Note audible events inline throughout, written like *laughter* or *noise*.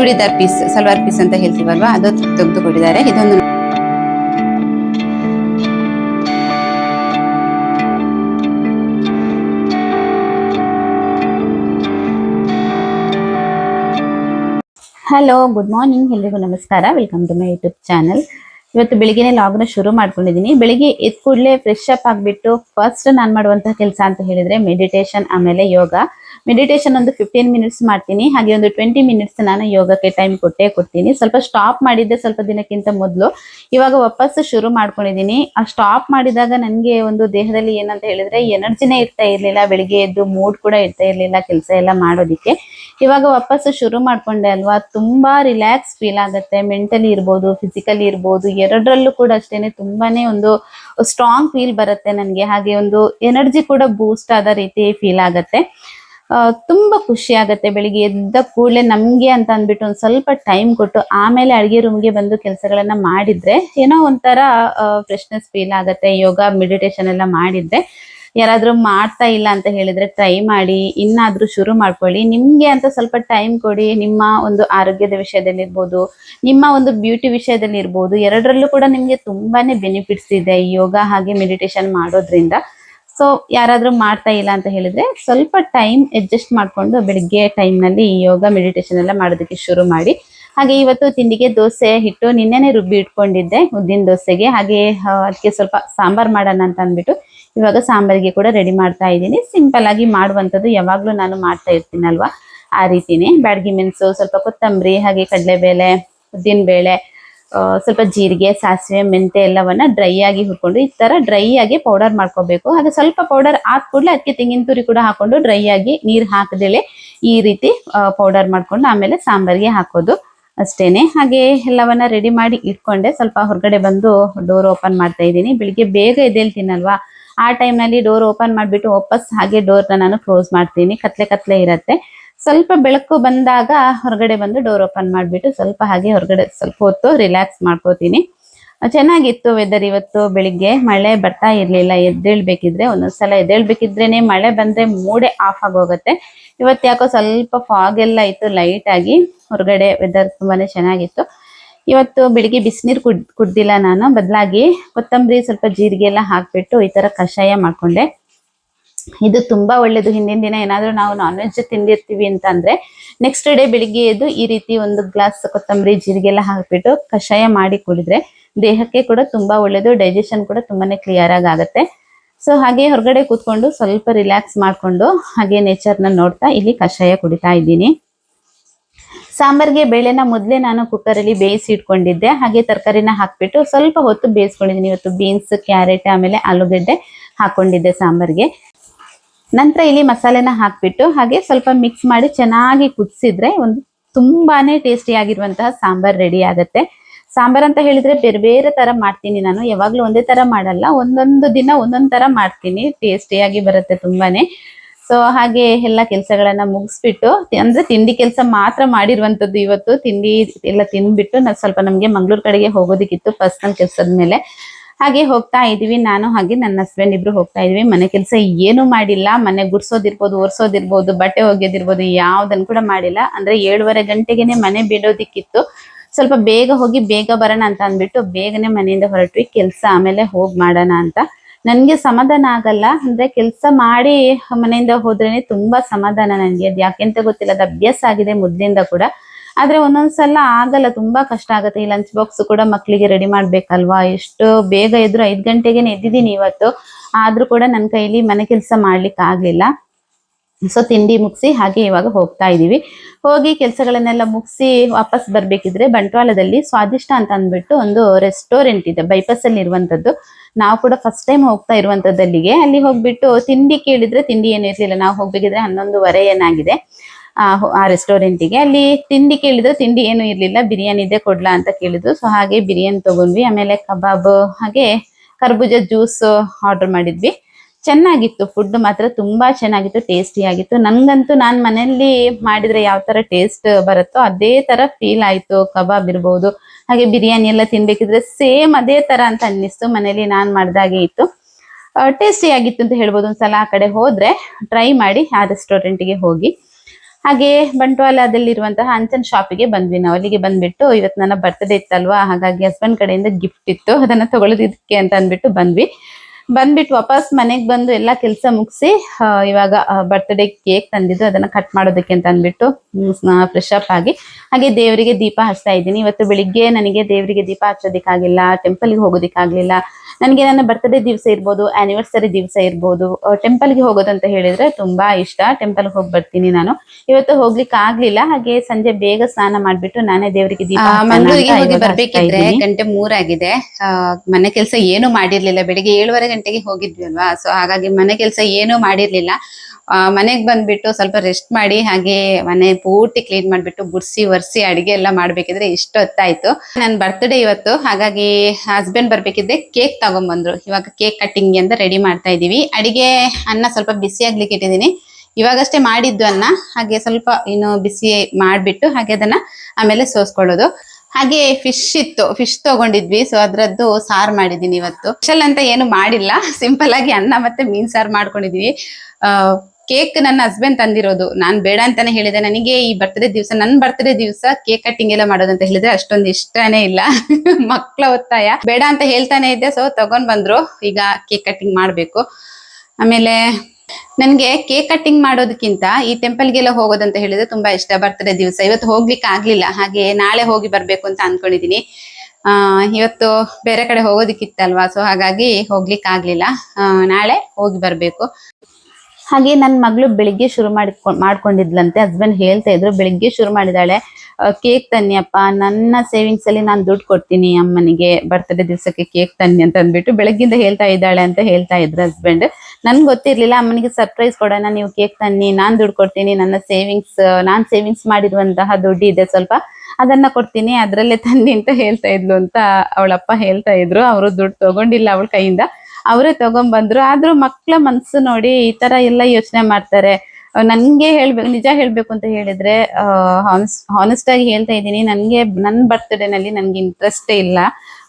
Churidar piece, salwar piece ಅಂತ ಹೇಳ್ತೀವಲ್ವಾ? ಅದು ತೆಗೆದು ಕೊಟ್ಟಿದ್ದಾರೆ ಇದೊಂದು ಹಲೋ ಗುಡ್ ಮಾರ್ನಿಂಗ್ ಎಲ್ರಿಗೂ ನಮಸ್ಕಾರ. Welcome to my YouTube channel ಇವತ್ತು ಬೆಳಿಗ್ಗೆನೆ ಲಾಗ್ನ ಶುರು ಮಾಡ್ಕೊಂಡಿದ್ದೀನಿ. ಬೆಳಿಗ್ಗೆ ಎದ್ ಕೂಡಲೇ ಫ್ರೆಶ್ ಅಪ್ ಆಗಿಬಿಟ್ಟು ಫಸ್ಟ್ ನಾನು ಮಾಡುವಂತಹ ಕೆಲಸ ಅಂತ ಹೇಳಿದ್ರೆ ಮೆಡಿಟೇಷನ್ ಆಮೇಲೆ ಯೋಗ. ಮೆಡಿಟೇಷನ್ ಒಂದು ಫಿಫ್ಟೀನ್ ಮಿನಿಟ್ಸ್ ಮಾಡ್ತೀನಿ. ಹಾಗೆ ಒಂದು ಟ್ವೆಂಟಿ ಮಿನಿಟ್ಸ್ ನಾನು ಯೋಗಕ್ಕೆ ಟೈಮ್ ಕೊಟ್ಟೇ ಕೊಡ್ತೀನಿ. ಸ್ವಲ್ಪ ಸ್ಟಾಪ್ ಮಾಡಿದ್ದೆ ಸ್ವಲ್ಪ ದಿನಕ್ಕಿಂತ ಮೊದಲು. ಇವಾಗ ವಾಪಸ್ ಶುರು ಮಾಡ್ಕೊಂಡಿದ್ದೀನಿ. ಆ ಸ್ಟಾಪ್ ಮಾಡಿದಾಗ ನನಗೆ ಒಂದು ದೇಹದಲ್ಲಿ ಏನಂತ ಹೇಳಿದ್ರೆ ಎನರ್ಜಿನೇ ಇರ್ತಾ ಇರ್ಲಿಲ್ಲ. ಬೆಳಿಗ್ಗೆ ಎದ್ದು ಮೂಡ್ ಕೂಡ ಇರ್ತಾ ಇರ್ಲಿಲ್ಲ, ಕೆಲಸ ಎಲ್ಲ ಮಾಡೋದಿಕ್ಕೆ. ಇವಾಗ ವಾಪಸ್ ಶುರು ಮಾಡ್ಕೊಂಡೆ ಅಲ್ವಾ? ತುಂಬಾ ರಿಲ್ಯಾಕ್ಸ್ ಫೀಲ್ ಆಗುತ್ತೆ. ಮೆಂಟಲಿ ಇರ್ಬೋದು ಫಿಸಿಕಲಿ ಇರ್ಬೋದು, ಎರಡರಲ್ಲೂ ಕೂಡ ಅಷ್ಟೇನೆ ತುಂಬಾನೇ ಒಂದು ಸ್ಟ್ರಾಂಗ್ ಫೀಲ್ ಬರುತ್ತೆ ನನಗೆ. ಹಾಗೆ ಒಂದು ಎನರ್ಜಿ ಕೂಡ ಬೂಸ್ಟ್ ಆದ ರೀತಿ ಫೀಲ್ ಆಗತ್ತೆ. ತುಂಬಾ ಖುಷಿ ಆಗುತ್ತೆ ಬೆಳಿಗ್ಗೆ ಎದ್ದ ಕೂಡಲೇ ನಮ್ಗೆ ಅಂತ ಅಂದ್ಬಿಟ್ಟು ಒಂದ್ ಸ್ವಲ್ಪ ಟೈಮ್ ಕೊಟ್ಟು ಆಮೇಲೆ ಅಡಿಗೆ ರೂಮ್ಗೆ ಬಂದು ಕೆಲಸಗಳನ್ನ ಮಾಡಿದ್ರೆ ಏನೋ ಒಂಥರ ಫ್ರೆಶ್ನೆಸ್ ಫೀಲ್ ಆಗತ್ತೆ. ಯೋಗ ಮೆಡಿಟೇಷನ್ ಎಲ್ಲ ಮಾಡಿದ್ರೆ ಯಾರಾದ್ರೂ ಮಾಡ್ತಾ ಇಲ್ಲ ಅಂತ ಹೇಳಿದ್ರೆ ಟ್ರೈ ಮಾಡಿ, ಇನ್ನಾದ್ರೂ ಶುರು ಮಾಡ್ಕೊಳ್ಳಿ. ನಿಮ್ಗೆ ಅಂತ ಸ್ವಲ್ಪ ಟೈಮ್ ಕೊಡಿ. ನಿಮ್ಮ ಒಂದು ಆರೋಗ್ಯದ ವಿಷಯದಲ್ಲಿ ಇರ್ಬೋದು ನಿಮ್ಮ ಒಂದು ಬ್ಯೂಟಿ ವಿಷಯದಲ್ಲಿ ಇರ್ಬೋದು ಎರಡರಲ್ಲೂ ಕೂಡ ನಿಮ್ಗೆ ತುಂಬಾನೇ ಬೆನಿಫಿಟ್ಸ್ ಇದೆ ಯೋಗ ಹಾಗೆ ಮೆಡಿಟೇಷನ್ ಮಾಡೋದ್ರಿಂದ. ಸೊ ಯಾರಾದ್ರೂ ಮಾಡ್ತಾ ಇಲ್ಲ ಅಂತ ಹೇಳಿದ್ರೆ ಸ್ವಲ್ಪ ಟೈಮ್ ಅಡ್ಜಸ್ಟ್ ಮಾಡ್ಕೊಂಡು ಬೆಳಿಗ್ಗೆ ಟೈಮ್ನಲ್ಲಿ ಯೋಗ ಮೆಡಿಟೇಷನ್ ಎಲ್ಲ ಮಾಡೋದಕ್ಕೆ ಶುರು ಮಾಡಿ. ಹಾಗೆ ಇವತ್ತು ತಿಂಡಿಗೆ ದೋಸೆ ಹಿಟ್ಟು ನಿನ್ನೆನೆ ರುಬ್ಬಿ ಇಟ್ಕೊಂಡಿದ್ದೆ, ಉದ್ದಿನ ದೋಸೆಗೆ. ಹಾಗೆ ಅದಕ್ಕೆ ಸ್ವಲ್ಪ ಸಾಂಬಾರ್ ಮಾಡೋಣ ಅಂತ ಅಂದ್ಬಿಟ್ಟು ಇವಾಗ ಸಾಂಬಾರಿಗೆ ಕೂಡ ರೆಡಿ ಮಾಡ್ತಾ ಇದ್ದೀನಿ. ಸಿಂಪಲ್ ಆಗಿ ಮಾಡುವಂಥದ್ದು ಯಾವಾಗಲೂ ನಾನು ಮಾಡ್ತಾ ಇರ್ತೀನಲ್ವಾ? ಆ ರೀತಿನೇ. ಬ್ಯಾಡಗಿ ಮೆಣಸು, ಸ್ವಲ್ಪ ಕೊತ್ತಂಬರಿ, ಹಾಗೆ ಕಡಲೆಬೇಳೆ, ಉದ್ದಿನಬೇಳೆ ಸ್ವಲ್ಪ ಜೀರಿಗೆ, ಸಾಸಿವೆ ಮೆಂತೆ ಎಲ್ಲವನ್ನ ಡ್ರೈ ಆಗಿ ಹುರ್ಕೊಂಡು ಈ ತರ ಡ್ರೈ ಆಗಿ ಪೌಡರ್ ಮಾಡ್ಕೋಬೇಕು. ಹಾಗೆ ಸ್ವಲ್ಪ ಪೌಡರ್ ಆದ ಕೂಡಲೇ ಅದಕ್ಕೆ ತೆಂಗಿನ ತುರಿ ಕೂಡ ಹಾಕೊಂಡು ಡ್ರೈ ಆಗಿ ನೀರು ಹಾಕದೇಳೆ ಈ ರೀತಿ ಪೌಡರ್ ಮಾಡ್ಕೊಂಡು ಆಮೇಲೆ ಸಾಂಬಾರಿಗೆ ಹಾಕೋದು ಅಷ್ಟೇನೆ. ಹಾಗೆ ಎಲ್ಲವನ್ನ ರೆಡಿ ಮಾಡಿ ಇಟ್ಕೊಂಡೆ ಸ್ವಲ್ಪ ಹೊರಗಡೆ ಬಂದು ಡೋರ್ ಓಪನ್ ಮಾಡ್ತಾ ಇದ್ದೀನಿ. ಬೆಳಿಗ್ಗೆ ಬೇಗ ಎದ್ದೇಳ್ತೀನಲ್ವಾ? ಆ ಟೈಮ್ನಲ್ಲಿ ಡೋರ್ ಓಪನ್ ಮಾಡಿಬಿಟ್ಟು ವಾಪಸ್ ಹಾಗೆ ಡೋರ್ನ ನಾನು ಕ್ಲೋಸ್ ಮಾಡ್ತೀನಿ. ಕತ್ಲೆ ಕತ್ಲೆ ಇರತ್ತೆ. ಸ್ವಲ್ಪ ಬೆಳಕು ಬಂದಾಗ ಹೊರಗಡೆ ಬಂದು ಡೋರ್ ಓಪನ್ ಮಾಡಿಬಿಟ್ಟು ಸ್ವಲ್ಪ ಹಾಗೆ ಹೊರಗಡೆ ಸ್ವಲ್ಪ ಹೊತ್ತು ರಿಲ್ಯಾಕ್ಸ್ ಮಾಡ್ಕೋತೀನಿ. ಚೆನ್ನಾಗಿತ್ತು ವೆದರ್ ಇವತ್ತು ಬೆಳಿಗ್ಗೆ. ಮಳೆ ಬರ್ತಾ ಇರ್ಲಿಲ್ಲ. ಎದ್ದೇಳ್ಬೇಕಿದ್ರೆ ಒಂದೊಂದ್ಸಲ ಎದ್ದೇಳ್ಬೇಕಿದ್ರೇನೆ ಮಳೆ ಬಂದ್ರೆ ಮೂಡೆ ಆಫ್ ಆಗೋಗುತ್ತೆ. ಇವತ್ತು ಯಾಕೋ ಸ್ವಲ್ಪ ಫಾಗ್ ಎಲ್ಲ ಇತ್ತು ಲೈಟ್ ಆಗಿ. ಹೊರಗಡೆ ವೆದರ್ ತುಂಬಾನೇ ಚೆನ್ನಾಗಿತ್ತು. ಇವತ್ತು ಬೆಳಿಗ್ಗೆ ಬಿಸಿನೀರು ಕುಡ್, ಕುಡ್ದಿಲ್ಲ ನಾನು. ಬದಲಾಗಿ ಕೊತ್ತಂಬರಿ ಸ್ವಲ್ಪ ಜೀರಿಗೆ ಎಲ್ಲ ಹಾಕ್ಬಿಟ್ಟು ಈ ತರ ಕಷಾಯ ಮಾಡ್ಕೊಂಡೆ. ಇದು ತುಂಬಾ ಒಳ್ಳೇದು. ಹಿಂದಿನ ದಿನ ಏನಾದ್ರೂ ನಾವು ನಾನ್ ವೆಜ್ ತಿಂದಿರ್ತೀವಿ ಅಂತ ಅಂದ್ರೆ ನೆಕ್ಸ್ಟ್ ಡೇ ಬೆಳಿಗ್ಗೆ ಎದ್ದು ಈ ರೀತಿ ಒಂದು ಗ್ಲಾಸ್ ಕೊತ್ತಂಬರಿ ಜೀರಿಗೆ ಎಲ್ಲ ಹಾಕಿಬಿಟ್ಟು ಕಷಾಯ ಮಾಡಿ ಕುಡಿದ್ರೆ ದೇಹಕ್ಕೆ ಕೂಡ ತುಂಬಾ ಒಳ್ಳೇದು ಡೈಜೆಷನ್ ಕೂಡ ತುಂಬಾನೇ ಕ್ಲಿಯರ್ ಆಗಿ ಆಗುತ್ತೆ. ಸೊ ಹಾಗೆ ಹೊರಗಡೆ ಕೂತ್ಕೊಂಡು ಸ್ವಲ್ಪ ರಿಲ್ಯಾಕ್ಸ್ ಮಾಡ್ಕೊಂಡು ಹಾಗೆ ನೇಚರ್ನ ನೋಡ್ತಾ ಇಲ್ಲಿ ಕಷಾಯ ಕುಡಿತಾ ಇದ್ದೀನಿ. ಸಾಂಬಾರ್ಗೆ ಬೇಳೆನ ಮೊದಲೇ ನಾನು ಕುಕ್ಕರಲ್ಲಿ ಬೇಯಿಸಿ ಇಟ್ಕೊಂಡಿದ್ದೆ. ಹಾಗೆ ತರಕಾರಿನ ಹಾಕ್ಬಿಟ್ಟು ಸ್ವಲ್ಪ ಹೊತ್ತು ಬೇಯಿಸ್ಕೊಂಡಿದ್ದೀನಿ. ಇವತ್ತು ಬೀನ್ಸ್ ಕ್ಯಾರೆಟ್ ಆಮೇಲೆ ಆಲೂಗಡ್ಡೆ ಹಾಕೊಂಡಿದ್ದೆ ಸಾಂಬಾರ್ಗೆ. ನಂತರ ಇಲ್ಲಿ ಮಸಾಲೆನ ಹಾಕ್ಬಿಟ್ಟು ಹಾಗೆ ಸ್ವಲ್ಪ ಮಿಕ್ಸ್ ಮಾಡಿ ಚೆನ್ನಾಗಿ ಕುದಿಸಿದ್ರೆ ಒಂದು ತುಂಬಾನೇ ಟೇಸ್ಟಿ ಆಗಿರುವಂತಹ ಸಾಂಬಾರ್ ರೆಡಿ ಆಗುತ್ತೆ. ಸಾಂಬಾರ್ ಅಂತ ಹೇಳಿದ್ರೆ ಬೇರೆ ಬೇರೆ ತರ ಮಾಡ್ತೀನಿ ನಾನು. ಯಾವಾಗ್ಲೂ ಒಂದೇ ತರ ಮಾಡಲ್ಲ. ಒಂದೊಂದು ದಿನ ಒಂದೊಂದ್ ತರ ಮಾಡ್ತೀನಿ. ಟೇಸ್ಟಿಯಾಗಿ ಬರುತ್ತೆ ತುಂಬಾನೇ. ಸೊ ಹಾಗೆ ಎಲ್ಲ ಕೆಲಸಗಳನ್ನ ಮುಗಿಸ್ಬಿಟ್ಟು, ಅಂದ್ರೆ ತಿಂಡಿ ಕೆಲಸ ಮಾತ್ರ ಮಾಡಿರುವಂತದ್ದು ಇವತ್ತು. ತಿಂಡಿ ಎಲ್ಲ ತಿನ್ಬಿಟ್ಟು ನಾವು ಸ್ವಲ್ಪ ನಮ್ಗೆ ಮಂಗ್ಳೂರ್ ಕಡೆಗೆ ಹೋಗೋದಕ್ಕಿತ್ತು ಪರ್ಸನಲ್ ಕೆಲಸದ ಮೇಲೆ. ಹಾಗೆ ಹೋಗ್ತಾ ಇದೀವಿ ನಾನು ಹಾಗೆ ನನ್ನ ಹಸ್ಬೆಂಡ್ ಇಬ್ರು ಹೋಗ್ತಾ ಇದೀವಿ ಮನೆ ಕೆಲಸ ಏನು ಮಾಡಿಲ್ಲ. ಮನೆ ಗುಡ್ಸೋದಿರ್ಬೋದು, ಒರ್ಸೋದಿರ್ಬೋದು, ಬಟ್ಟೆ ಒಗೆಯೋದಿರ್ಬೋದು ಯಾವ್ದನ್ನು ಕೂಡ ಮಾಡಿಲ್ಲ. ಅಂದ್ರೆ ಏಳುವರೆ ಗಂಟೆಗೆನೆ ಮನೆ ಬಿಡೋದಿಕ್ಕಿತ್ತು. ಸ್ವಲ್ಪ ಬೇಗ ಹೋಗಿ ಬೇಗ ಬರೋಣ ಅಂತ ಅಂದ್ಬಿಟ್ಟು ಬೇಗನೆ ಮನೆಯಿಂದ ಹೊರಟ್ವಿ. ಕೆಲಸ ಆಮೇಲೆ ಹೋಗ್ ಮಾಡೋಣ ಅಂತ. ನನ್ಗೆ ಸಮಾಧಾನ ಆಗಲ್ಲ. ಅಂದ್ರೆ ಕೆಲಸ ಮಾಡಿ ಮನೆಯಿಂದ ಹೋದ್ರೇನೆ ತುಂಬಾ ಸಮಾಧಾನ ನನ್ಗೆ. ಅದ್ ಯಾಕೆಂತ ಗೊತ್ತಿಲ್ಲ, ಅದು ಅಭ್ಯಾಸ ಆಗಿದೆ ಮೊದ್ಲಿಂದ ಕೂಡ. ಆದ್ರೆ ಒಂದೊಂದ್ಸಲ ಆಗಲ್ಲ, ತುಂಬಾ ಕಷ್ಟ ಆಗುತ್ತೆ. ಈ ಲಂಚ್ ಬಾಕ್ಸ್ ಕೂಡ ಮಕ್ಳಿಗೆ ರೆಡಿ ಮಾಡ್ಬೇಕಲ್ವಾ? ಎಷ್ಟು ಬೇಗ ಎದ್ರು ಐದ್ ಗಂಟೆಗೆ ಎದ್ದಿದ್ದೀನಿ ಇವತ್ತು. ಆದ್ರೂ ಕೂಡ ನನ್ನ ಕೈಲಿ ಮನೆ ಕೆಲಸ ಮಾಡ್ಲಿಕ್ಕೆ ಆಗ್ಲಿಲ್ಲ ಸೊ ತಿಂಡಿ ಮುಗಿಸಿ ಹಾಗೆ ಇವಾಗ ಹೋಗ್ತಾ ಇದ್ದೀವಿ ಹೋಗಿ ಕೆಲಸಗಳನ್ನೆಲ್ಲ ಮುಗಿಸಿ ವಾಪಸ್ ಬರಬೇಕಿದ್ರೆ ಬಂಟ್ವಾಳದಲ್ಲಿ ಸ್ವಾದಿಷ್ಟ ಅಂತ ಅಂದ್ಬಿಟ್ಟು ಒಂದು ರೆಸ್ಟೋರೆಂಟ್ ಇದೆ ಬೈಪಾಸ್ ಅಲ್ಲಿ ಇರುವಂತದ್ದು. ನಾವು ಕೂಡ ಫಸ್ಟ್ ಟೈಮ್ ಹೋಗ್ತಾ ಇರುವಂತದ್ದು ಅಲ್ಲಿಗೆ ಅಲ್ಲಿ ಹೋಗ್ಬಿಟ್ಟು ತಿಂಡಿ ಕೇಳಿದ್ರೆ ತಿಂಡಿ ಏನು ಇರ್ಲಿಲ್ಲ. ನಾವು ಹೋಗ್ಬೇಕಿದ್ರೆ ಹನ್ನೊಂದುವರೆ ಏನಾಗಿದೆ. ಆ ರೆಸ್ಟೋರೆಂಟಿಗೆ ಅಲ್ಲಿ ತಿಂಡಿ ಕೇಳಿದ್ರೆ ತಿಂಡಿ ಏನು ಇರ್ಲಿಲ್ಲ. ಬಿರಿಯಾನಿ ಇದೆ ಕೊಡ್ಲಾ ಅಂತ ಕೇಳಿದ್ರು. ಸೊ ಹಾಗೆ ಬಿರಿಯಾನಿ ತಗೊಂಡ್ವಿ. ಆಮೇಲೆ ಕಬಾಬ್, ಹಾಗೆ ಕರ್ಬೂಜ ಜ್ಯೂಸ್ ಆರ್ಡರ್ ಮಾಡಿದ್ವಿ. ಚೆನ್ನಾಗಿತ್ತು. ಫುಡ್ ಮಾತ್ರ ತುಂಬಾ ಚೆನ್ನಾಗಿತ್ತು ಟೇಸ್ಟಿ ಆಗಿತ್ತು. ನನ್ಗಂತೂ ನಾನ್ ಮನೆಯಲ್ಲಿ ಮಾಡಿದ್ರೆ ಯಾವ ತರ ಟೇಸ್ಟ್ ಬರುತ್ತೋ ಅದೇ ತರ ಫೀಲ್ ಆಯ್ತು. ಕಬಾಬ್ ಇರ್ಬೋದು, ಹಾಗೆ ಬಿರಿಯಾನಿ ಎಲ್ಲ ತಿನ್ಬೇಕಿದ್ರೆ ಸೇಮ್ ಅದೇ ತರ ಅಂತ ಅನ್ನಿಸ್ತು. ಮನೇಲಿ ನಾನ್ ಮಾಡ್ದಾಗೆ ಇತ್ತು. ಟೇಸ್ಟಿ ಆಗಿತ್ತು ಅಂತ ಹೇಳ್ಬೋದು. ಒಂದ್ಸಲ ಆ ಕಡೆ ಹೋದ್ರೆ ಟ್ರೈ ಮಾಡಿ ಆ ರೆಸ್ಟೋರೆಂಟ್ಗೆ ಹೋಗಿ. ಹಾಗೆ ಬಂಟ್ವಾಲದಲ್ಲಿರುವಂತಹ ಅಂಚನ್ ಶಾಪಿಗೆ ಬಂದ್ವಿ ನಾವು. ಅಲ್ಲಿಗೆ ಬಂದ್ಬಿಟ್ಟು ಇವತ್ತು ನನ್ನ ಬರ್ತ್ಡೇ ಇತ್ತಲ್ವಾ? ಹಾಗಾಗಿ ಹಸ್ಬೆಂಡ್ ಕಡೆಯಿಂದ ಗಿಫ್ಟ್ ಇತ್ತು. ಅದನ್ನ ತಗೊಳ್ಳೋದಿಕ್ಕೆ ಅಂತ ಅಂದ್ಬಿಟ್ಟು ಬಂದ್ವಿ. ಬಂದ್ಬಿಟ್ಟು ವಾಪಸ್ ಮನೆಗೆ ಬಂದು ಎಲ್ಲ ಕೆಲಸ ಮುಗಿಸಿ ಇವಾಗ ಬರ್ತ್ಡೇ ಕೇಕ್ ತಂದಿದ್ದು, ಅದನ್ನ ಕಟ್ ಮಾಡೋದಕ್ಕೆ ಅಂತ ಅಂದ್ಬಿಟ್ಟು ಫ್ರೆಶ್ ಅಪ್ ಆಗಿ ಹಾಗೆ ದೇವರಿಗೆ ದೀಪ ಹಚ್ತಾ ಇದ್ದೀನಿ. ಇವತ್ತು ಬೆಳಿಗ್ಗೆ ನನಗೆ ದೇವರಿಗೆ ದೀಪ ಹಚ್ಚೋದಕ್ಕಾಗಿಲ್ಲ ಟೆಂಪಲ್ಗೆ ಹೋಗೋದಕ್ಕಾಗ್ಲಿಲ್ಲ. ನನಗೆ ನನ್ನ ಬರ್ತ್ಡೇ ದಿವಸ ಇರ್ಬೋದು ಆನಿವರ್ಸರಿ ದಿವಸ ಇರ್ಬೋದು. ಟೆಂಪಲ್ಗೆ ಹೋಗೋದು ಅಂತ ಹೇಳಿದ್ರೆ ತುಂಬಾ ಇಷ್ಟ. ಟೆಂಪಲ್ಗೆ ಹೋಗಿ ಬರ್ತೀನಿ ನಾನು. ಇವತ್ತು ಹೋಗ್ಲಿಕ್ಕೆ ಆಗ್ಲಿಲ್ಲ ಹಾಗೆ ಸಂಜೆ ಬೇಗ ಸ್ನಾನ ಮಾಡ್ಬಿಟ್ಟು ನಾನೇ ದೇವರಿಗೆ ದೀಪ ಮಂಗಳೂರಿಗೆ ಹೋಗಿ ಬರ್ಬೇಕಿದ್ರೆ ಗಂಟೆ ಮೂರಾಗಿದೆ ಮನೆ ಕೆಲಸ ಏನು ಮಾಡಿರ್ಲಿಲ್ಲ. ಬೆಳಿಗ್ಗೆ ಏಳುವರೆ ಗಂಟೆಗೆ ಹೋಗಿದ್ವಿ ಅಲ್ವಾ? ಸೊ ಹಾಗಾಗಿ ಮನೆ ಕೆಲಸ ಏನು ಮಾಡಿರ್ಲಿಲ್ಲ. ಆ, ಮನೆಗ್ ಬಂದ್ಬಿಟ್ಟು ಸ್ವಲ್ಪ ರೆಸ್ಟ್ ಮಾಡಿ ಹಾಗೆ ಮನೆ ಪೂರ್ತಿ ಕ್ಲೀನ್ ಮಾಡ್ಬಿಟ್ಟು ಗುಡ್ಸಿ ಒರೆಸಿ ಅಡಿಗೆ ಎಲ್ಲ ಮಾಡ್ಬೇಕಿದ್ರೆ ಇಷ್ಟು ಹೊತ್ತಾಯ್ತು. ನನ್ ಬರ್ತ್ಡೇ ಇವತ್ತು ಹಾಗಾಗಿ ಹಸ್ಬೆಂಡ್ ಬರ್ಬೇಕಿದ್ರೆ ಕೇಕ್ ತಗೊಂಡ್ಬಂದ್ರು ಇವಾಗ ಕೇಕ್ ಕಟ್ಟಿಂಗ್ ಅಂತ ರೆಡಿ ಮಾಡ್ತಾ ಇದೀವಿ. ಅಡಿಗೆ ಅನ್ನ ಸ್ವಲ್ಪ ಬಿಸಿ ಆಗ್ಲಿಕ್ಕೆ ಇಟ್ಟಿದೀನಿ ಇವಾಗಷ್ಟೇ ಮಾಡಿದ್ದು ಅನ್ನ ಹಾಗೆ ಸ್ವಲ್ಪ ಇನ್ನು ಬಿಸಿ ಮಾಡ್ಬಿಟ್ಟು ಹಾಗೆ ಅದನ್ನ ಆಮೇಲೆ ಸೋಸ್ಕೊಳ್ಳೋದು. ಹಾಗೆ ಫಿಶ್ ಇತ್ತು ಫಿಶ್ ತಗೊಂಡಿದ್ವಿ. ಸೊ ಅದ್ರದ್ದು ಸಾರ್ ಮಾಡಿದೀನಿ ಇವತ್ತು. ಸ್ಪೆಷಲ್ ಅಂತ ಏನು ಮಾಡಿಲ್ಲ. ಸಿಂಪಲ್ ಆಗಿ ಅನ್ನ ಮತ್ತೆ ಮೀನ್ ಸಾರ್ ಮಾಡ್ಕೊಂಡಿದ್ವಿ. ಮಾಡ್ಕೊಂಡಿದೀವಿ ಕೇಕ್ ನನ್ನ ಹಸ್ಬೆಂಡ್ ತಂದಿರೋದು. ನಾನ್ ಬೇಡ ಅಂತಾನೆ ಹೇಳಿದೆ. ನನಗೆ ಈ ಬರ್ತ್ಡೇ ದಿವಸ ನನ್ನ ಬರ್ತ್ಡೇ ದಿವಸ ಕೇಕ್ ಕಟ್ಟಿಂಗ್ ಎಲ್ಲ ಮಾಡೋದು ಅಂತ ಹೇಳಿದ್ರೆ ಅಷ್ಟೊಂದು ಇಷ್ಟನೇ ಇಲ್ಲ. *laughs* ಮಕ್ಳ ಒತ್ತಾಯ. ಬೇಡ ಅಂತ ಹೇಳ್ತಾನೆ ಇದ್ದೆ. ಸೊ ತಗೊಂಡ್ ಬಂದ್ರು. ಈಗ ಕೇಕ್ ಕಟ್ಟಿಂಗ್ ಮಾಡ್ಬೇಕು. ಆಮೇಲೆ ನನ್ಗೆ ಕೇಕ್ ಕಟ್ಟಿಂಗ್ ಮಾಡೋದಕ್ಕಿಂತ ಈ ಟೆಂಪಲ್ಗೆಲ್ಲ ಹೋಗೋದಂತ ಹೇಳಿದ್ರೆ ತುಂಬಾ ಇಷ್ಟ. ಬರ್ತ್ಡೇ ದಿವಸ. ಇವತ್ತು ಹೋಗ್ಲಿಕ್ಕೆ ಆಗ್ಲಿಲ್ಲ. ಹಾಗೆ ನಾಳೆ ಹೋಗಿ ಬರ್ಬೇಕು ಅಂತ ಅನ್ಕೊಂಡಿದೀನಿ. ಆ, ಇವತ್ತು ಬೇರೆ ಕಡೆ ಹೋಗೋದಿಕ್ಕಿತ್ತಲ್ವಾ? ಸೊ ಹಾಗಾಗಿ ಹೋಗ್ಲಿಕ್ಕೆ ಆಗ್ಲಿಲ್ಲ. ನಾಳೆ ಹೋಗಿ ಬರ್ಬೇಕು. ಹಾಗೆ ನನ್ನ ಮಗಳು ಬೆಳಿಗ್ಗೆ ಶುರು ಮಾಡಿ ಮಾಡ್ಕೊಂಡಿದ್ಲಂತೆ. ಹಸ್ಬೆಂಡ್ ಹೇಳ್ತಾ ಇದ್ರು, ಬೆಳಿಗ್ಗೆ ಶುರು ಮಾಡಿದಾಳೆ. ಕೇಕ್ ತನ್ನಿಯಪ್ಪ ನನ್ನ ಸೇವಿಂಗ್ಸ್ ಅಲ್ಲಿ ನಾನು ದುಡ್ಡು ಕೊಡ್ತೀನಿ ಅಮ್ಮನಿಗೆ. ಬರ್ತಡೇ ದಿವಸಕ್ಕೆ ಕೇಕ್ ತನ್ನಿ ಅಂತ ಅಂದ್ಬಿಟ್ಟು ಬೆಳಗ್ಗಿಂದ ಹೇಳ್ತಾ ಇದ್ದಾಳೆ ಅಂತ ಹೇಳ್ತಾ ಇದ್ರು ಹಸ್ಬೆಂಡ್. ನನ್ಗೆ ಗೊತ್ತಿರ್ಲಿಲ್ಲ. ಅಮ್ಮನಿಗೆ ಸರ್ಪ್ರೈಸ್ ಕೊಡೋಣ. ನೀವು ಕೇಕ್ ತನ್ನಿ. ನಾನು ದುಡ್ಡು ಕೊಡ್ತೀನಿ. ನನ್ನ ಸೇವಿಂಗ್ಸ್ ನಾನ್ ಸೇವಿಂಗ್ಸ್ ಮಾಡಿರುವಂತಹ ದುಡ್ಡು ಇದೆ ಸ್ವಲ್ಪ. ಅದನ್ನ ಕೊಡ್ತೀನಿ. ಅದ್ರಲ್ಲೇ ತನ್ನಿ ಅಂತ ಹೇಳ್ತಾ ಇದ್ಲು ಅಂತ ಅವಳಪ್ಪ ಹೇಳ್ತಾ ಇದ್ರು. ಅವರು ದುಡ್ಡು ತಗೊಂಡಿಲ್ಲ ಅವಳ ಕೈಯಿಂದ. ಅವರೇ ತಗೊಂಡ್ಬಂದ್ರು. ಆದ್ರೂ ಮಕ್ಳ ಮನಸ್ಸು ನೋಡಿ ಈ ತರ ಎಲ್ಲ ಯೋಚನೆ ಮಾಡ್ತಾರೆ. ನನ್ಗೆ ಹೇಳ್ಬೇಕು ನಿಜ ಹೇಳ್ಬೇಕು ಅಂತ ಹೇಳಿದ್ರೆ ಹಾನೆಸ್ಟ್ ಆಗಿ ಹೇಳ್ತಾ ಇದ್ದೀನಿ. ನನ್ಗೆ, ನನ್ ಬರ್ತ್ಡೇ ನಲ್ಲಿ ನನ್ಗೆ ಇಂಟ್ರೆಸ್ಟೇ ಇಲ್ಲ.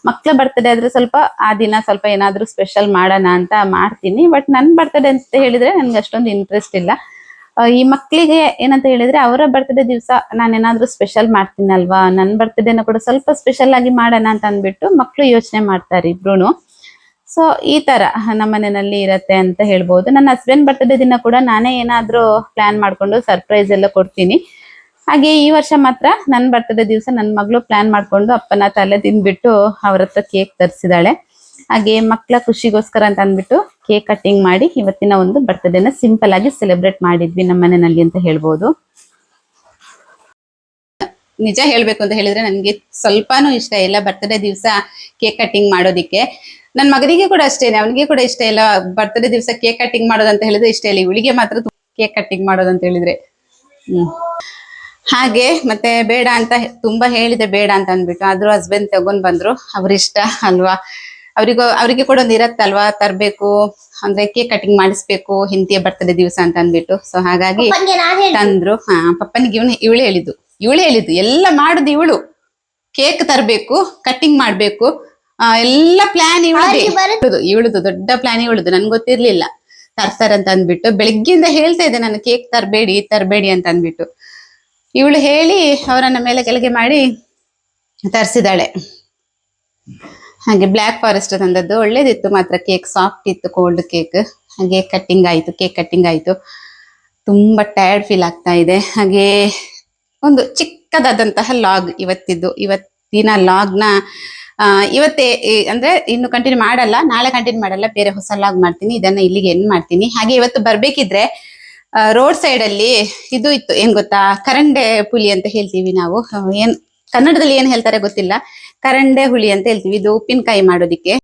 ಮಕ್ಳ ಬರ್ತ್ಡೇ ಆದ್ರೆ ಸ್ವಲ್ಪ, ಆ ದಿನ ಸ್ವಲ್ಪ ಏನಾದ್ರೂ ಸ್ಪೆಷಲ್ ಮಾಡೋಣ ಅಂತ ಮಾಡ್ತೀನಿ. ಬಟ್ ನನ್ ಬರ್ತ್ಡೇ ಅಂತ ಹೇಳಿದ್ರೆ ನನ್ಗೆ ಅಷ್ಟೊಂದು ಇಂಟ್ರೆಸ್ಟ್ ಇಲ್ಲ. ಈ ಮಕ್ಳಿಗೆ ಏನಂತ ಹೇಳಿದ್ರೆ, ಅವರ ಬರ್ತ್ಡೇ ದಿವಸ ನಾನು ಏನಾದ್ರೂ ಸ್ಪೆಷಲ್ ಮಾಡ್ತೀನಲ್ವಾ? ನನ್ನ ಬರ್ತ್ಡೇನ ಕೂಡ ಸ್ವಲ್ಪ ಸ್ಪೆಷಲ್ ಆಗಿ ಮಾಡೋಣ ಅಂತ ಅಂದ್ಬಿಟ್ಟು ಮಕ್ಳು ಯೋಚನೆ ಮಾಡ್ತಾರೆ ಇಬ್ರುನು. ಸೊ ಈ ತರ ನಮ್ಮ ಮನೆಯಲ್ಲಿ ಇರತ್ತೆ ಅಂತ ಹೇಳ್ಬೋದು. ನನ್ನ ಹಸ್ಬೆಂಡ್ ಬರ್ತಡೇ ದಿನ ಕೂಡ ನಾನೇ ಏನಾದ್ರೂ ಪ್ಲಾನ್ ಮಾಡ್ಕೊಂಡು ಸರ್ಪ್ರೈಸ್ ಎಲ್ಲ ಕೊಡ್ತೀನಿ. ಹಾಗೆ ಈ ವರ್ಷ ಮಾತ್ರ ನನ್ನ ಬರ್ತಡೇ ದಿವಸ ನನ್ನ ಮಗಳು ಪ್ಲಾನ್ ಮಾಡ್ಕೊಂಡು ಅಪ್ಪನ ತಲೆ ತಿಂದ್ಬಿಟ್ಟು ಅವ್ರ ಹತ್ರ ಕೇಕ್ ತರಿಸಿದಾಳೆ. ಹಾಗೆ ಮಕ್ಕಳ ಖುಷಿಗೋಸ್ಕರ ಅಂತ ಅಂದ್ಬಿಟ್ಟು ಕೇಕ್ ಕಟ್ಟಿಂಗ್ ಮಾಡಿ ಇವತ್ತಿನ ಒಂದು ಬರ್ತಡೇನ ಸಿಂಪಲ್ ಆಗಿ ಸೆಲೆಬ್ರೇಟ್ ಮಾಡಿದ್ವಿ ನಮ್ಮ ಮನೆಯಲ್ಲಿ ಅಂತ ಹೇಳ್ಬೋದು. ನಿಜ ಹೇಳ್ಬೇಕು ಅಂತ ಹೇಳಿದ್ರೆ ನನ್ಗೆ ಸ್ವಲ್ಪನೂ ಇಷ್ಟ ಇಲ್ಲ ಬರ್ತ್ಡೇ ದಿವಸ ಕೇಕ್ ಕಟ್ಟಿಂಗ್ ಮಾಡೋದಿಕ್ಕೆ. ನನ್ನ ಮಗನಿಗೆ ಕೂಡ ಅಷ್ಟೇನೆ ಅವನಿಗೆ ಕೂಡ ಇಷ್ಟ ಇಲ್ಲ ಬರ್ತ್ಡೇ ದಿವಸ ಕೇಕ್ ಕಟ್ಟಿಂಗ್ ಮಾಡೋದಂತ ಹೇಳಿದ್ರೆ ಇಷ್ಟ ಇಲ್ಲ ಇವಳಿಗೆ ಮಾತ್ರ ಕೇಕ್ ಕಟ್ಟಿಂಗ್ ಮಾಡೋದಂತ ಹೇಳಿದ್ರೆ. ಹ್ಮ್. ಹಾಗೆ ಮತ್ತೆ ಬೇಡ ಅಂತ ತುಂಬಾ ಹೇಳಿದೆ ಬೇಡ ಅಂತ ಅಂದ್ಬಿಟ್ಟು ಆದ್ರೂ ಹಸ್ಬೆಂಡ್ ತಗೊಂಡ್ ಬಂದ್ರು ಅವ್ರಿಷ್ಟ ಅಲ್ವಾ? ಅವ್ರಿಗೂ ಅವ್ರಿಗೆ ಕೂಡ ಒಂದು ಇರತ್ತಲ್ವಾ ತರ್ಬೇಕು ಅಂದ್ರೆ ಕೇಕ್ ಕಟಿಂಗ್ ಮಾಡಿಸ್ಬೇಕು ಹಿಂದಿಯ ಬರ್ತಡೇ ದಿವಸ ಅಂತ ಅಂದ್ಬಿಟ್ಟು. ಸೊ ಹಾಗಾಗಿ ತಂದ್ರು ಹಾ ಪಪ್ಪನಿಗೆ ಇವನು ಇವಳು ಹೇಳಿದ್ದು. ಇವಳು ಹೇಳಿದ್ದು ಎಲ್ಲ ಮಾಡುದು ಇವಳು. ಕೇಕ್ ತರಬೇಕು ಕಟಿಂಗ್ ಮಾಡ್ಬೇಕು. ಎಲ್ಲ ಪ್ಲಾನ್ ಇವಳದು. ಇವಳದು ದೊಡ್ಡ ಪ್ಲಾನ್ ಇವಳದು. ನನ್ಗೆ ಗೊತ್ತಿರ್ಲಿಲ್ಲ. ತರ್ತಾರಂತ ಅಂದ್ಬಿಟ್ಟು ಬೆಳಿಗ್ಗೆಯಿಂದ ಹೇಳ್ತಾ ಇದ್ದೆ ನಾನು ಕೇಕ್ ತರಬೇಡಿ ತರಬೇಡಿ ಅಂತ ಅಂದ್ಬಿಟ್ಟು. ಇವಳು ಹೇಳಿ ಅವರನ್ನ ಮೇಲೆ ಕೆಳಗೆ ಮಾಡಿ ತರಿಸಿದಾಳೆ ಹಾಗೆ ಬ್ಲ್ಯಾಕ್ ಫಾರೆಸ್ಟ್ ತಂದದ್ದು ಒಳ್ಳೇದಿತ್ತು. ಮಾತ್ರ ಕೇಕ್ ಸಾಫ್ಟ್ ಇತ್ತು ಕೋಲ್ಡ್ ಕೇಕ್. ಹಾಗೆ ಕಟ್ಟಿಂಗ್ ಆಯ್ತು ಕೇಕ್ ಕಟ್ಟಿಂಗ್ ಆಯ್ತು. ತುಂಬಾ ಟಯರ್ಡ್ ಫೀಲ್ ಆಗ್ತಾ ಇದೆ. ಹಾಗೆ ಒಂದು ಚಿಕ್ಕದಾದಂತಹ ಲಾಗ್ ಇವತ್ತಿದ್ದು. ಇವತ್ತಿನ ಲಾಗ್ನ ಇವತ್ತೇ ಅಂದ್ರೆ ಇನ್ನು ಕಂಟಿನ್ಯೂ ಮಾಡಲ್ಲ, ನಾಳೆ ಕಂಟಿನ್ಯೂ ಮಾಡಲ್ಲ, ಬೇರೆ ಹೊಸ ಲಾಗ್ ಮಾಡ್ತೀನಿ, ಇದನ್ನ ಇಲ್ಲಿಗೆ ಎಂಡ್ ಮಾಡ್ತೀನಿ. ಹಾಗೆ ಇವತ್ತು ಬರ್ಬೇಕಿದ್ರೆ ರೋಡ್ ಸೈಡ್ ಅಲ್ಲಿ ಇದು ಇತ್ತು, ಏನ್ ಗೊತ್ತಾ? ಕರಂಡೆ ಪುಲಿ ಅಂತ ಹೇಳ್ತೀವಿ ನಾವು. ಏನ್, ಕನ್ನಡದಲ್ಲಿ ಏನ್ ಹೇಳ್ತಾರೆ ಗೊತ್ತಿಲ್ಲ? ಕರಂಡೆ ಹುಳಿ ಅಂತ ಹೇಳ್ತೀವಿ, ಇದು ಉಪ್ಪಿನಕಾಯಿ ಮಾಡೋದಿಕ್ಕೆ.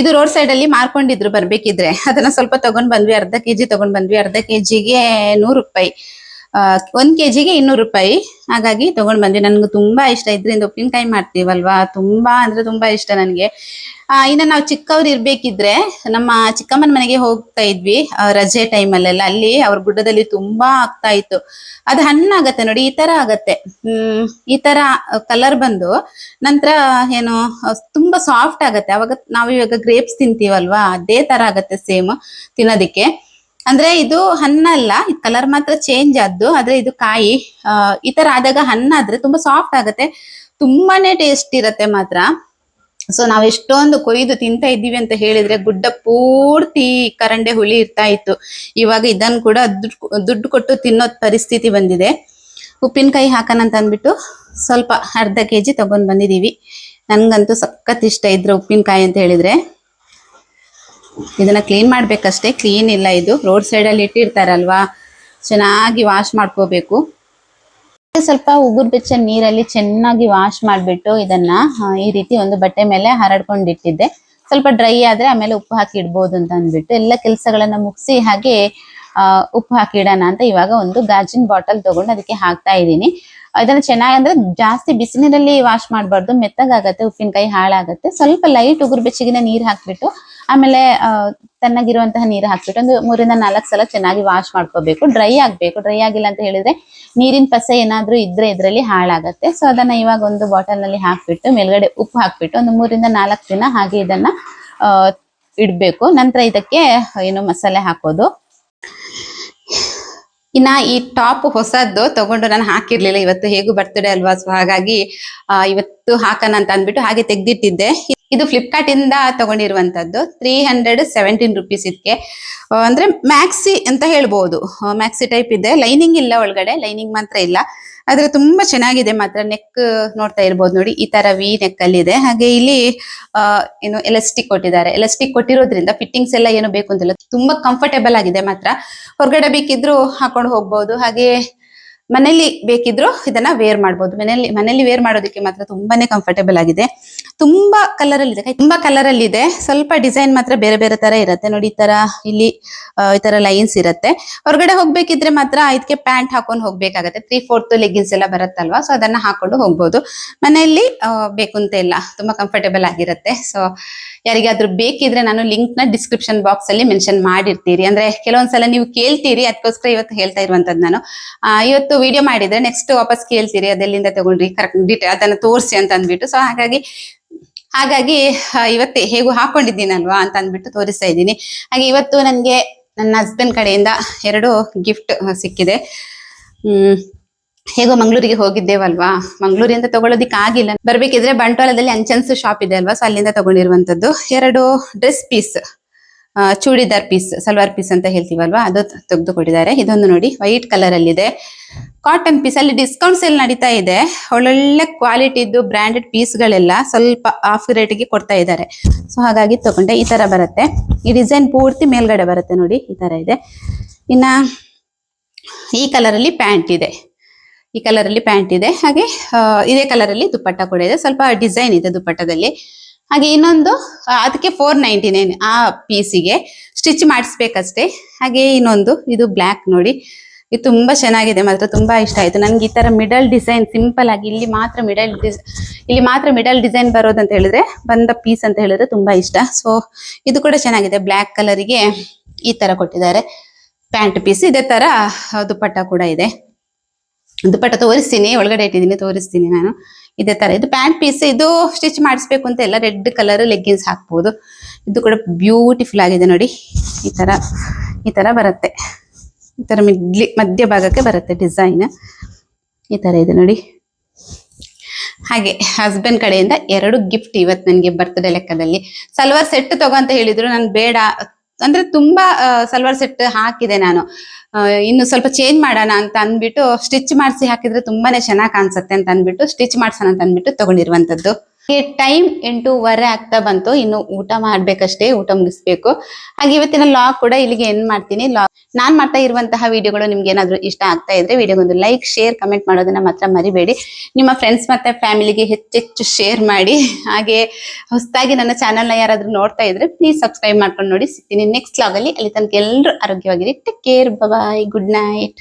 ಇದು ರೋಡ್ ಸೈಡ್ ಅಲ್ಲಿ ಮಾರ್ಕೊಂಡಿದ್ರು ಬರ್ಬೇಕಿದ್ರೆ. ಅದನ್ನ ಸ್ವಲ್ಪ ತಗೊಂಡ್ ಬಂದ್ವಿ, ಅರ್ಧ ಕೆಜಿ ತಗೊಂಡ್ ಬಂದ್ವಿ, ಅರ್ಧ ಕೆಜಿಗೆ ನೂರು ರೂಪಾಯಿ. ಒಂದ್ ಕೆಜಿಗೆ ಇನ್ನೂರು ರೂಪಾಯಿ. ಹಾಗಾಗಿ ತಗೊಂಡ್ ಬಂದೆ ನನ್ಗೆ ತುಂಬಾ ಇಷ್ಟ. ಇದ್ರಿಂದ ಉಪ್ಪಿನಕಾಯಿ ಮಾಡ್ತೀವಲ್ವಾ? ತುಂಬಾ ಅಂದ್ರೆ ತುಂಬಾ ಇಷ್ಟ ನನ್ಗೆ. ಇನ್ನ ನಾವು ಚಿಕ್ಕವ್ರು ಇರ್ಬೇಕಿದ್ರೆ ನಮ್ಮ ಚಿಕ್ಕಮ್ಮನ ಮನೆಗೆ ಹೋಗ್ತಾ ಇದ್ವಿ ರಜೆ ಟೈಮಲ್ಲೆಲ್ಲ. ಅಲ್ಲಿ ಅವ್ರ ಗುಡ್ಡದಲ್ಲಿ ತುಂಬಾ ಆಗ್ತಾ ಇತ್ತು. ಅದು ಹಣ್ಣಾಗತ್ತೆ ನೋಡಿ, ಈ ತರ ಆಗತ್ತೆ. ಹ್ಮ್, ಈ ತರ ಕಲರ್ ಬಂದು ನಂತರ ಏನು, ತುಂಬಾ ಸಾಫ್ಟ್ ಆಗತ್ತೆ. ಅವಾಗ ನಾವು ಇವಾಗ ಗ್ರೇಪ್ಸ್ ತಿಂತೀವಲ್ವಾ? ಅದೇ ತರ ಆಗತ್ತೆ ಸೇಮ್ ತಿನ್ನೋದಿಕ್ಕೆ. ಅಂದ್ರೆ ಇದು ಹಣ್ಣಲ್ಲ ಕಲರ್ ಮಾತ್ರ ಚೇಂಜ್ ಆದ್ದು, ಆದ್ರೆ ಇದು ಕಾಯಿ ಈ ತರ ಆದಾಗ ಹಣ್ಣಾದ್ರೆ ತುಂಬಾ ಸಾಫ್ಟ್ ಆಗುತ್ತೆ, ತುಂಬಾನೇ ಟೇಸ್ಟ್ ಇರತ್ತೆ ಮಾತ್ರ. ಸೊ ನಾವ್ ಎಷ್ಟೊಂದು ಕೊಯ್ದು ತಿಂತಾ ಇದ್ದೀವಿ ಅಂತ ಹೇಳಿದ್ರೆ ಗುಡ್ಡ ಪೂರ್ತಿ ಕರಂಡೆ ಹುಳಿ ಇರ್ತಾ ಇತ್ತು. ಇವಾಗ ಇದನ್ನು ಕೂಡ ದುಡ್ಡು ದುಡ್ಡು ಕೊಟ್ಟು ತಿನ್ನೋ ಪರಿಸ್ಥಿತಿ ಬಂದಿದೆ. ಉಪ್ಪಿನಕಾಯಿ ಹಾಕೋಣ ಅಂತ ಅಂದ್ಬಿಟ್ಟು ಸ್ವಲ್ಪ ಅರ್ಧ ಕೆ ಜಿ ತಗೊಂಡ್ ಬಂದಿದೀವಿ ನನ್ಗಂತೂ ಸಖತ್ ಇಷ್ಟ ಇದ್ರೆ ಉಪ್ಪಿನಕಾಯಿ ಅಂತ ಹೇಳಿದ್ರೆ. ಇದನ್ನ ಕ್ಲೀನ್ ಮಾಡ್ಬೇಕಷ್ಟೇ. ಕ್ಲೀನ್ ಇಲ್ಲ ಇದು. ರೋಡ್ ಸೈಡ್ ಅಲ್ಲಿ ಇಟ್ಟಿರ್ತಾರಲ್ವಾ? ಚೆನ್ನಾಗಿ ವಾಶ್ ಮಾಡ್ಕೋಬೇಕು. ಸ್ವಲ್ಪ ಉಗುರು ಬೆಚ್ಚ ನೀರಲ್ಲಿ ಚೆನ್ನಾಗಿ ವಾಶ್ ಮಾಡಿಬಿಟ್ಟು ಇದನ್ನ ಈ ರೀತಿ ಒಂದು ಬಟ್ಟೆ ಮೇಲೆ ಹರಡ್ಕೊಂಡು ಇಟ್ಟಿದ್ದೆ ಸ್ವಲ್ಪ ಡ್ರೈ ಆದ್ರೆ ಆಮೇಲೆ ಉಪ್ಪು ಹಾಕಿ ಇಡ್ಬೋದು ಅಂತ ಅಂದ್ಬಿಟ್ಟು ಎಲ್ಲ ಕೆಲಸಗಳನ್ನ ಮುಗಿಸಿ ಹಾಗೆ ಉಪ್ಪು ಹಾಕಿ ಇಡೋಣ ಅಂತ ಇವಾಗ ಒಂದು ಗಾಜಿನ ಬಾಟಲ್ ತಗೊಂಡು ಅದಕ್ಕೆ ಹಾಕ್ತಾ ಇದ್ದೀನಿ. ಅದನ್ನ ಚೆನ್ನಾಗಿ ಅಂದ್ರೆ ಜಾಸ್ತಿ ಬಿಸಿನೀರಲ್ಲಿ ವಾಶ್ ಮಾಡಬಾರ್ದು, ಮೆತ್ತಗಾಗತ್ತೆ, ಉಪ್ಪಿನಕಾಯಿ ಹಾಳಾಗತ್ತೆ. ಸ್ವಲ್ಪ ಲೈಟ್ ಉಗುರು ಬೆಚ್ಚಗಿನ ನೀರ್ ಹಾಕ್ಬಿಟ್ಟು, ಆಮೇಲೆ ತಣ್ಣಗಿರುವಂತಹ ನೀರು ಹಾಕ್ಬಿಟ್ಟು ಒಂದು ಮೂರಿಂದ ನಾಲ್ಕು ಸಲ ಚೆನ್ನಾಗಿ ವಾಶ್ ಮಾಡ್ಕೋಬೇಕು. ಡ್ರೈ ಆಗ್ಬೇಕು ಡ್ರೈ ಆಗಿಲ್ಲ ಅಂತ ಹೇಳಿದ್ರೆ ನೀರಿನ ಪಸೆ ಏನಾದ್ರೂ ಇದ್ರೆ ಇದರಲ್ಲಿ ಹಾಳಾಗತ್ತೆ. ಸೊ ಅದನ್ನ ಇವಾಗ ಒಂದು ಬಾಟಲ್ನಲ್ಲಿ ಹಾಕ್ಬಿಟ್ಟು, ಮೇಲ್ಗಡೆ ಉಪ್ಪು ಹಾಕ್ಬಿಟ್ಟು ಒಂದು ಮೂರಿಂದ ನಾಲ್ಕು ದಿನ ಹಾಗೆ ಇದನ್ನ ಇಡ್ಬೇಕು. ನಂತರ ಇದಕ್ಕೆ ಏನು ಮಸಾಲೆ ಹಾಕೋದು. ಇನ್ನ ಈ ಟಾಪ್ ಹೊಸದ್ದು ತಗೊಂಡು ನಾನು ಹಾಕಿರ್ಲಿಲ್ಲ. ಇವತ್ತು ಹೇಗೂ ಬರ್ತಡೆ ಅಲ್ವಾ? ಸೊ ಹಾಗಾಗಿ ಇವತ್ತು ಹಾಕೋಣ ಅಂತ ಅಂದ್ಬಿಟ್ಟು ಹಾಗೆ ತೆಗ್ದಿಟ್ಟಿದ್ದೆ. ಇದು ಫ್ಲಿಪ್ಕಾರ್ಟ್ ಇಂದ ತಗೊಂಡಿರುವಂತದ್ದು ತ್ರೀ ಹಂಡ್ರೆಡ್ ಸೆವೆಂಟೀನ್ ರುಪೀಸ್ ಇದಕ್ಕೆ ಅಂದ್ರೆ ಮ್ಯಾಕ್ಸಿ ಅಂತ ಹೇಳ್ಬೋದು. ಮ್ಯಾಕ್ಸಿ ಟೈಪ್ ಇದೆ. ಲೈನಿಂಗ್ ಇಲ್ಲ ಒಳಗಡೆ. ಲೈನಿಂಗ್ ಮಾತ್ರ ಇಲ್ಲ. ಆದ್ರೆ ತುಂಬಾ ಚೆನ್ನಾಗಿದೆ ಮಾತ್ರ. ನೆಕ್ ನೋಡ್ತಾ ಇರ್ಬೋದು ನೋಡಿ. ಈ ತರ ವಿ ನೆಕ್ ಅಲ್ಲಿ ಇದೆ. ಹಾಗೆ ಇಲ್ಲಿ ಏನು ಎಲಾಸ್ಟಿಕ್ ಕೊಟ್ಟಿದ್ದಾರೆ. ಎಲಾಸ್ಟಿಕ್ ಕೊಟ್ಟಿರೋದ್ರಿಂದ ಫಿಟ್ಟಿಂಗ್ಸ್ ಎಲ್ಲ ಏನು ಬೇಕು ಅಂತಿಲ್ಲ ತುಂಬಾ ಕಂಫರ್ಟೇಬಲ್ ಆಗಿದೆ ಮಾತ್ರ. ಹೊರಗಡೆ ಬೇಕಿದ್ರು ಹಾಕೊಂಡು ಹೋಗ್ಬೋದು. ಹಾಗೆ ಮನೇಲಿ ಬೇಕಿದ್ರು ಇದನ್ನ ವೇರ್ ಮಾಡಬಹುದು ಮನೇಲಿ ಮನೇಲಿ ವೇರ್ ಮಾಡೋದಕ್ಕೆ ಮಾತ್ರ ತುಂಬಾನೇ ಕಂಫರ್ಟೇಬಲ್ ಆಗಿದೆ. ತುಂಬಾ ಕಲರ್ ಅಲ್ಲಿ ಇದೆ ತುಂಬಾ ಕಲರ್ ಅಲ್ಲಿ ಇದೆ ಸ್ವಲ್ಪ ಡಿಸೈನ್ ಮಾತ್ರ ಬೇರೆ ಬೇರೆ ತರ ಇರುತ್ತೆ. ನೋಡಿ, ಈ ತರ ಇಲ್ಲಿ ಈ ತರ ಲೈನ್ಸ್ ಇರುತ್ತೆ. ಹೊರಗಡೆ ಹೋಗ್ಬೇಕಿದ್ರೆ ಮಾತ್ರ ಇದಕ್ಕೆ ಪ್ಯಾಂಟ್ ಹಾಕೊಂಡು ಹೋಗ್ಬೇಕಾಗತ್ತೆ. ತ್ರೀ ಫೋರ್ತ್ ಲೆಗ್ಗಿನ್ಸ್ ಎಲ್ಲ ಬರುತ್ತಲ್ವಾ? ಸೊ ಅದನ್ನ ಹಾಕೊಂಡು ಹೋಗ್ಬೋದು. ಮನೆಯಲ್ಲಿ ಬೇಕು ಅಂತ ಇಲ್ಲ. ತುಂಬಾ ಕಂಫರ್ಟೇಬಲ್ ಆಗಿರುತ್ತೆ. ಸೊ ಯಾರಿಗಾದ್ರೂ ಬೇಕಿದ್ರೆ ನಾನು ಲಿಂಕ್ನ ಡಿಸ್ಕ್ರಿಪ್ಷನ್ ಬಾಕ್ಸ್ ಅಲ್ಲಿ ಮೆನ್ಷನ್ ಮಾಡಿರ್ತೀರಿ ಅಂದ್ರೆ, ಕೆಲವೊಂದ್ಸಲ ನೀವು ಕೇಳ್ತೀರಿ. ಅದಕ್ಕೋಸ್ಕರ ಇವತ್ತು ಹೇಳ್ತಾ ಇರುವಂತದ್ದು ನಾನು. ಇವತ್ತು ವಿಡಿಯೋ ಮಾಡಿದ್ರೆ ನೆಕ್ಸ್ಟ್ ವಾಪಸ್ ಕೇಳ್ತೀರಿ. ಅದೆಲ್ಲಿಂದ ತಗೊಂಡ್ರಿ? ಕರೆಕ್ಟ್ ಡೀಟೇಲ್ ಅದನ್ನ ತೋರಿಸಿ ಅಂತ ಅಂದ್ಬಿಟ್ಟು ಸೊ ಹಾಗಾಗಿ ಹಾಗಾಗಿ ಇವತ್ತೇ ಹೇಗೂ ಹಾಕೊಂಡಿದ್ದೀನಲ್ವಾ ಅಂತ ಅಂದ್ಬಿಟ್ಟು ತೋರಿಸ್ತಾ ಇದ್ದೀನಿ. ಹಾಗೆ ಇವತ್ತು ನನಗೆ ನನ್ನ ಹಸ್ಬೆಂಡ್ ಕಡೆಯಿಂದ ಎರಡು ಗಿಫ್ಟ್ ಸಿಕ್ಕಿದೆ. ಹ್ಮ್, ಹೇಗೋ ಮಂಗಳೂರಿಗೆ ಹೋಗಿದ್ದೇವಲ್ವಾ? ಮಂಗಳೂರಿಂದ ತಗೊಳ್ಳೋದಿಕ್ಕೆ ಆಗಿಲ್ಲ. ಬರ್ಬೇಕಿದ್ರೆ ಬಂಟ್ವಾಳದಲ್ಲಿ ಅಂಚನ್ಸ್ ಶಾಪ್ ಇದೆ ಅಲ್ವಾ? ಸೊ ಅಲ್ಲಿಂದ ತಗೊಂಡಿರುವಂತದ್ದು ಎರಡು dress piece churidar piece, salwar piece ಅಂತ ಹೇಳ್ತೀವಲ್ವಾ? ಅದು ತೆಗೆದು ಕೊಟ್ಟಿದ್ದಾರೆ ಇದೊಂದು ನೋಡಿ, ವೈಟ್ ಕಲರ್ ಅಲ್ಲಿ ಇದೆ ಕಾಟನ್ ಪೀಸ್ ಅಲ್ಲಿ ಡಿಸ್ಕೌಂಟ್ ಸೇಲ್ ನಡೀತಾ ಇದೆ. ಒಳ್ಳೊಳ್ಳೆ ಕ್ವಾಲಿಟಿದ್ದು ಬ್ರಾಂಡೆಡ್ ಪೀಸ್ಗಳೆಲ್ಲ ಸ್ವಲ್ಪ ಆಫ್ ರೇಟ್ಗೆ ಕೊಡ್ತಾ ಇದ್ದಾರೆ. ಸೊ ಹಾಗಾಗಿ ತಗೊಂಡೆ. ಈ ತರ ಬರುತ್ತೆ. ಈ ಡಿಸೈನ್ ಪೂರ್ತಿ ಮೇಲ್ಗಡೆ ಬರುತ್ತೆ ನೋಡಿ. ಈ ತರ ಇದೆ. ಇನ್ನ ಈ ಕಲರ್ ಅಲ್ಲಿ ಪ್ಯಾಂಟ್ ಇದೆ. ಈ ಕಲರ್ ಅಲ್ಲಿ ಪ್ಯಾಂಟ್ ಇದೆ. ಹಾಗೆ ಇದೇ ಕಲರ್ ಅಲ್ಲಿ ದುಪ್ಪಟ್ಟ ಕೂಡ ಇದೆ. ಸ್ವಲ್ಪ ಡಿಸೈನ್ ಇದೆ ದುಪ್ಪಟ್ಟದಲ್ಲಿ. ಹಾಗೆ ಇನ್ನೊಂದು ಅದಕ್ಕೆ ಫೋರ್ ನೈಂಟಿ ನೈನ್ ಆ ಪೀಸಿಗೆ ಸ್ಟಿಚ್ ಮಾಡಿಸ್ಬೇಕಷ್ಟೇ. ಹಾಗೆ ಇನ್ನೊಂದು ಇದು ಬ್ಲ್ಯಾಕ್ ನೋಡಿ. ಇದು ತುಂಬಾ ಚೆನ್ನಾಗಿದೆ ಮಾತ್ರ ತುಂಬಾ ಇಷ್ಟ ಆಯ್ತು. ನನಗೆ ಈ ತರ ಮಿಡಲ್ ಡಿಸೈನ್ ಸಿಂಪಲ್ ಆಗಿ ಇಲ್ಲಿ ಮಾತ್ರ ಮಿಡಲ್ ಇಲ್ಲಿ ಮಾತ್ರ ಮಿಡಲ್ ಡಿಸೈನ್ ಬರೋದಂತ ಹೇಳಿದ್ರೆ ಬಂದ ಪೀಸ್ ಅಂತ ಹೇಳಿದ್ರೆ ತುಂಬಾ ಇಷ್ಟ. ಸೊ ಇದು ಕೂಡ ಚೆನ್ನಾಗಿದೆ. ಬ್ಲ್ಯಾಕ್ ಕಲರಿಗೆ ಈ ತರ ಕೊಟ್ಟಿದ್ದಾರೆ. ಪ್ಯಾಂಟ್ ಪೀಸ್ ಇದೇ ಆ, ದುಪ್ಪಟ್ಟ ಕೂಡ ಇದೆ. ದುಪ್ಪಟ್ಟ ತೋರಿಸ್ತೀನಿ ಒಳಗಡೆ ಇಟ್ಟಿದ್ದೀನಿ ತೋರಿಸ್ತೀನಿ ನಾನು. ಇದೇ ತರ. ಇದು ಪ್ಯಾಂಟ್ ಪೀಸ್ ಇದು ಸ್ಟಿಚ್ ಮಾಡಿಸ್ಬೇಕು ಅಂತ ಎಲ್ಲ ರೆಡ್ ಕಲರ್ ಲೆಗ್ಗಿನ್ಸ್ ಹಾಕ್ಬಹುದು ಇದು ಕೂಡ ಬ್ಯೂಟಿಫುಲ್ ಆಗಿದೆ ನೋಡಿ. ಈ ತರ ಈ ತರ ಬರುತ್ತೆ. ಈ ತರ ಮಿಡ್ಲಿ ಮಧ್ಯ ಭಾಗಕ್ಕೆ ಬರುತ್ತೆ ಡಿಸೈನ್ ಈ ತರ ಇದೆ ನೋಡಿ. ಹಾಗೆ ಹಸ್ಬೆಂಡ್ ಕಡೆಯಿಂದ ಎರಡು ಗಿಫ್ಟ್ ಇವತ್ತು ನನಗೆ ಬರ್ತ್ಡೇ ಲೆಕ್ಕದಲ್ಲಿ. ಸಲ್ವಾರ್ ಸೆಟ್ ತಗೋ ಅಂತ ಹೇಳಿದ್ರು, ನಾನು ಬೇಡ. ಅಂದ್ರೆ ತುಂಬಾ ಸಲ್ವಾರ್ ಸೆಟ್ ಹಾಕಿದೆ ನಾನು. ಇನ್ನು ಸ್ವಲ್ಪ ಚೇಂಜ್ ಮಾಡೋಣ ಅಂತ ಅಂದ್ಬಿಟ್ಟು ಸ್ಟಿಚ್ ಮಾಡಿಸಿ ಹಾಕಿದ್ರೆ ತುಂಬಾನೇ ಚೆನ್ನಾಗಿ ಕಾಣಿಸುತ್ತೆ ಅಂತ ಅಂದ್ಬಿಟ್ಟು ಸ್ಟಿಚ್ ಮಾಡ್ಸೋಣ ಅಂತ ಅಂದ್ಬಿಟ್ಟು ತಗೊಂಡಿರುವಂತದ್ದು. ಟೈಮ್ ಎಂಟೂವರೆ ಆಗ್ತಾ ಬಂತು. ಇನ್ನು ಊಟ ಮಾಡ್ಬೇಕಷ್ಟೇ, ಊಟ ಮುಗಿಸ್ಬೇಕು. ಹಾಗೆ ಇವತ್ತಿನ ಲಾಗ್ ಕೂಡ ಇಲ್ಲಿಗೆ ಎಂಡ್ ಮಾಡ್ತೀನಿ. ಲಾಗ್ ನಾನ್ ಮಾಡ್ತಾ ಇರುವಂತಹ ವಿಡಿಯೋಗಳು ನಿಮ್ಗೆ ಏನಾದ್ರು ಇಷ್ಟ ಆಗ್ತಾ ಇದ್ರೆ ವಿಡಿಯೋಗೊಂದು ಲೈಕ್, ಶೇರ್, ಕಮೆಂಟ್ ಮಾಡೋದನ್ನ ಮಾತ್ರ ಮರಿಬೇಡಿ. ನಿಮ್ಮ ಫ್ರೆಂಡ್ಸ್ ಮತ್ತೆ ಫ್ಯಾಮಿಲಿಗೆ ಹೆಚ್ಚೆಚ್ಚು ಶೇರ್ ಮಾಡಿ. ಹಾಗೆ ಹೊಸದಾಗಿ ನನ್ನ ಚಾನಲ್ನ ಯಾರಾದ್ರೂ ನೋಡ್ತಾ ಇದ್ರೆ ಪ್ಲೀಸ್ ಸಬ್ಸ್ಕ್ರೈಬ್ ಮಾಡ್ಕೊಂಡು ನೋಡಿ. ಸಿಗ್ತೀನಿ ನೆಕ್ಸ್ಟ್ ಲಾಗಲ್ಲಿ. ಅಲ್ಲಿ ತನಕ ಎಲ್ಲರೂ ಆರೋಗ್ಯವಾಗಿರಿ. Take care bye good night